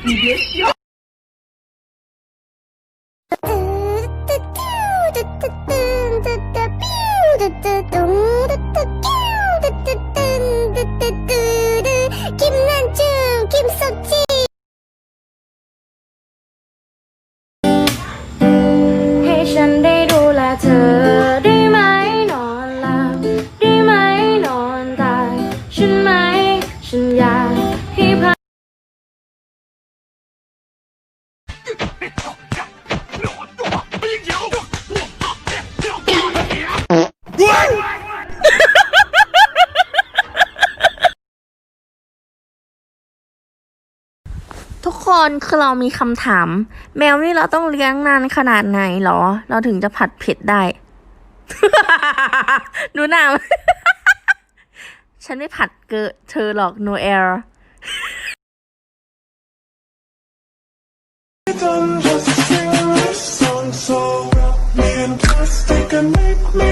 ให้ฉันได้ดูแลเธอได้ไหมนอนหลับได้ไหมนอนตายฉันไหมฉันอยากให้ ทุกคนคือเรามีคำถาม แมวนี่เราต้องเลี้ยงนานขนาดไหนหรอ เราถึงจะผัดเผ็ดได้ ดูหน้ามันฉันไม่ผัดเกอเธอหรอกโนเอล done just sing this song so well. Me and plastic and make me